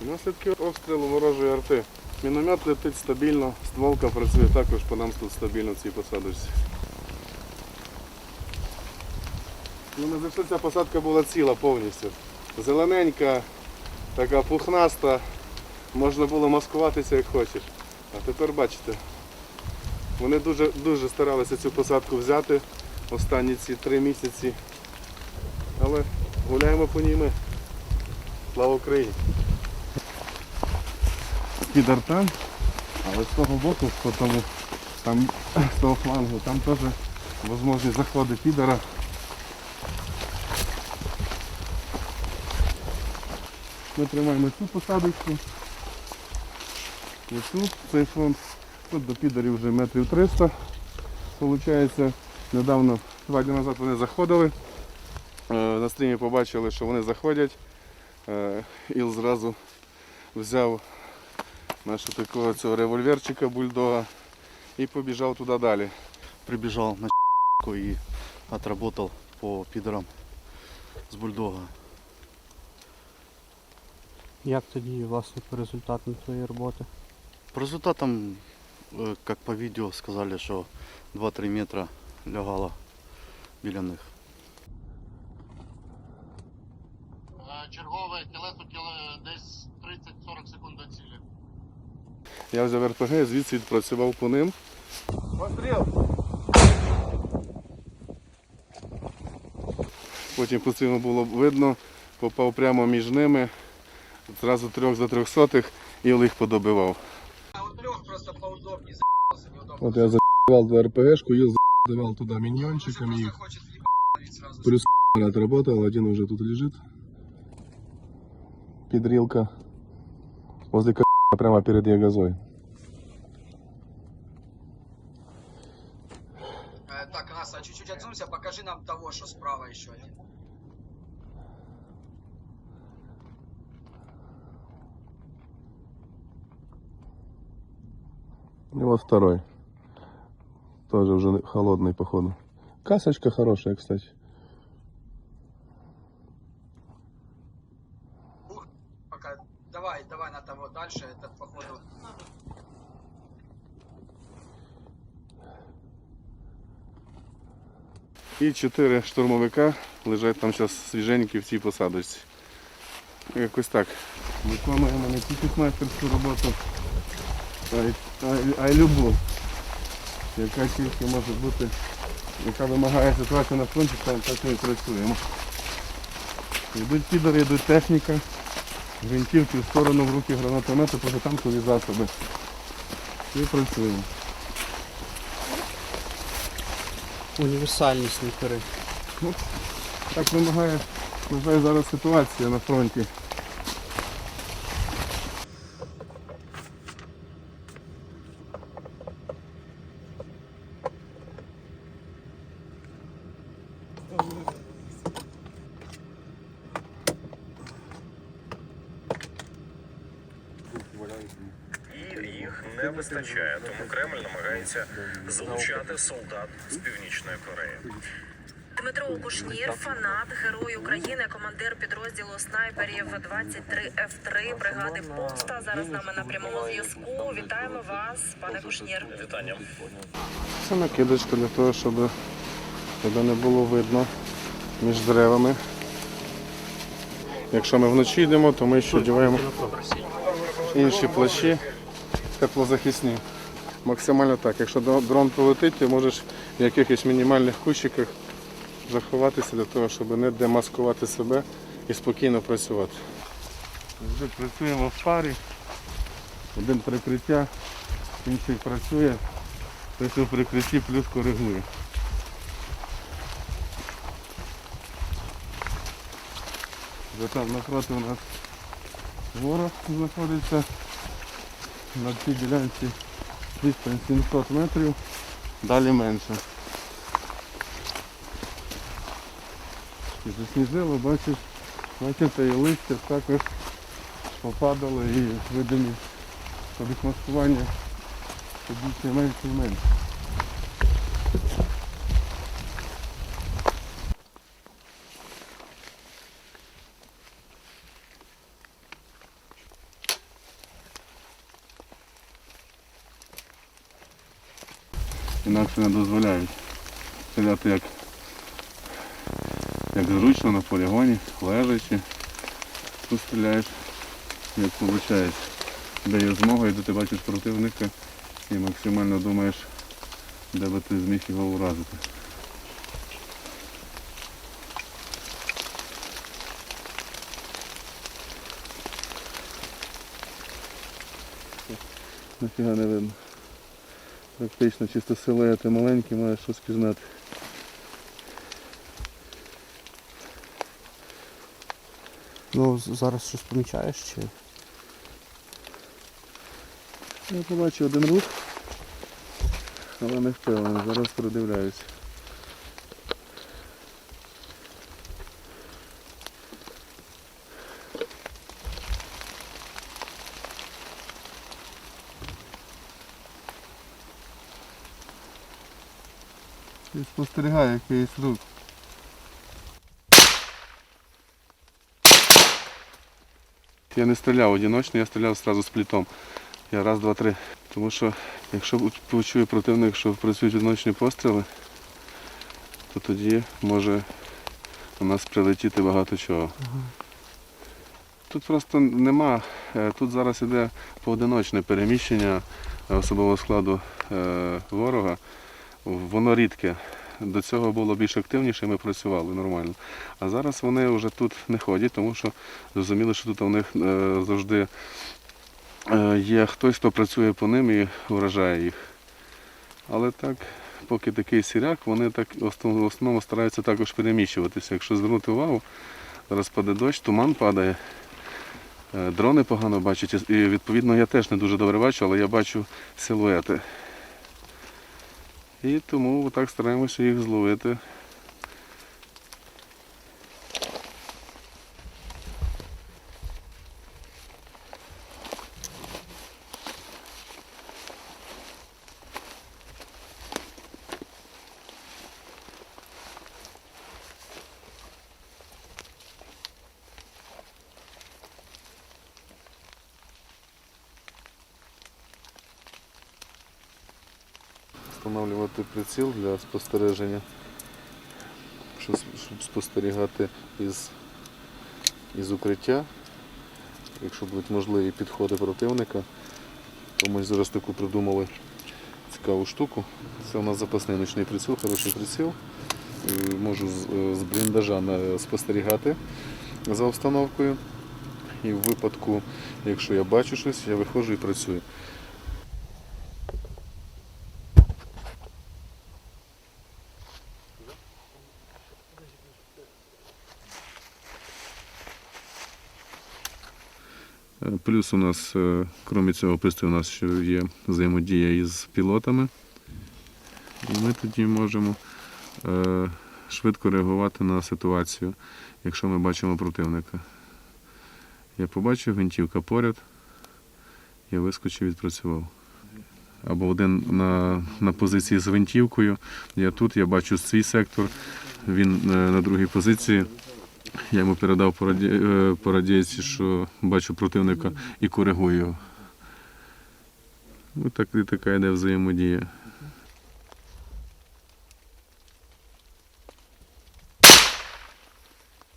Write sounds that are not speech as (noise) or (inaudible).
Наслідки обстрілу ворожої арти. Міномет летить стабільно, стволка працює також по нам тут стабільно в цій посадочці. Ну, не завжди ця посадка була ціла повністю. Зелененька, така пухнаста, можна було маскуватися як хочеш. А тепер бачите, вони дуже, дуже старалися цю посадку взяти останні ці три місяці. Але гуляємо по ній ми. Слава Україні! Під артан, але з того боку, по тому, там, з того флангу, там теж можливі заходи підара. Ми тримаємо цю посадочку. Оцю, цей фронт. Тут до підарів вже метрів 300. Получається, недавно, два дні назад вони заходили. Е, На стрімі побачили, що вони заходять. Е, Іл зразу взяв нашого такого цього револьверчика бульдога і побіжав туди далі. прибежал на (laughs) и отработал по пидорам с бульдога. Як тоді власне по результатам твоєї роботи? По результатам, э, как по видео сказали, что 2-3 метра лягало біля них. Чергове тілесо тіле десь 30-40 секунд. Я взяв РПГ звідси відпрацював по ним. Постріл! Потім по цьому було видно, попав прямо між ними, зразу трьох за трьохсотих і їх подобивав. От я забивав два РПГшку, їл забивав туди їх. хочет. Плюс отработал, один уже тут лежит. Педрилка. Возле прямо перед ягозой. Э, Так, Аса, чуть-чуть отзумся, покажи нам того, что справа еще один. И вот второй. Тоже уже холодный, походу. Касочка хорошая, кстати. Дальше, этот походу. І чотири штурмовика лежать там зараз свіженькі в цій посадочці. Якось так. Виконуємо не тільки снайперську роботу, а й, а а й любу, яка тільки може бути, яка вимагає ситуацію на фронті, так ми працюємо. Йдуть підори, йдуть техніка, гвинтівки в сторону в руки гранатомети, протитанкові засоби. І працюємо. Універсальні снайпери. Так вимагає, вважаю, зараз ситуація на фронті. Вистачає, тому Кремль намагається залучати солдат з північної Кореї. Дмитро Кушнір, фанат, герой України, командир підрозділу снайперів 23 F3 бригади Помста. Зараз з нами на прямому зв'язку. Вітаємо вас, пане Кушнір. Вітання. Це накидочка для того, щоб тебе не було видно між деревами. Якщо ми вночі йдемо, то ми ще одягаємо інші плащі теплозахисні. Максимально так. Якщо дрон полетить, ти можеш в якихось мінімальних кущиках заховатися для того, щоб не демаскувати себе і спокійно працювати. Вже працюємо в парі. Один прикриття, інший працює. У прикритті плюс коригує. Там напроти у нас ворог знаходиться. На цій ділянці відстань 700 метрів, далі менше. І засніжило, бачиш, бачите, і листя також попадало і видимі від маскування менше і менше. Інакше не дозволяють стріляти як, як зручно на полігоні, лежачи. Тут стріляєш, як виходить, де є змога, і де ти бачиш противника і максимально думаєш, де би ти зміг його уразити. Нафіга не видно. Практично чисто силуети маленькі, маєш щось пізнати. Ну, зараз щось помічаєш чи. Я побачив один рух, але не впевнений, зараз передивляюсь. Спостерігаю якийсь рух. Я не стріляв одиночно, я стріляв одразу з плітом. Я раз, два, три. Тому що якщо почує противник, що працюють одиночні постріли, то тоді може у нас прилетіти багато чого. Тут просто нема. е, Тут зараз іде поодиночне переміщення особового складу е, ворога. Воно рідке. До цього було більш активніше, ми працювали нормально. А зараз вони вже тут не ходять, тому що зрозуміли, що тут у них е, завжди Е, є хтось, хто працює по ним і вражає їх. Але так, поки такий сіряк, вони так в основному стараються також переміщуватися. Якщо звернути увагу, зараз паде дощ, туман падає, е, дрони погано бачать. І відповідно я теж не дуже добре бачу, але я бачу силуети. І тому так стараємося їх зловити. Встановлювати приціл для спостереження, щоб, спостерігати із, із укриття, якщо будуть можливі підходи противника, то ми зараз таку придумали цікаву штуку. Це у нас запасний ночний приціл, хороший приціл. Е, Можу з, е, з бліндажа спостерігати за обстановкою. І в випадку, якщо я бачу щось, я виходжу і працюю. Плюс у нас, е, крім цього пристрою, у нас ще є взаємодія із пілотами. І ми тоді можемо е, швидко реагувати на ситуацію, якщо ми бачимо противника. Я побачив гвинтівка поряд, я вискочив, і відпрацював. Або один на, на позиції з гвинтівкою, я тут, я бачу свій сектор, він е, на другій позиції. Я йому передав по, раді... е, що бачу противника і коригую його. Ну, так, і така йде взаємодія.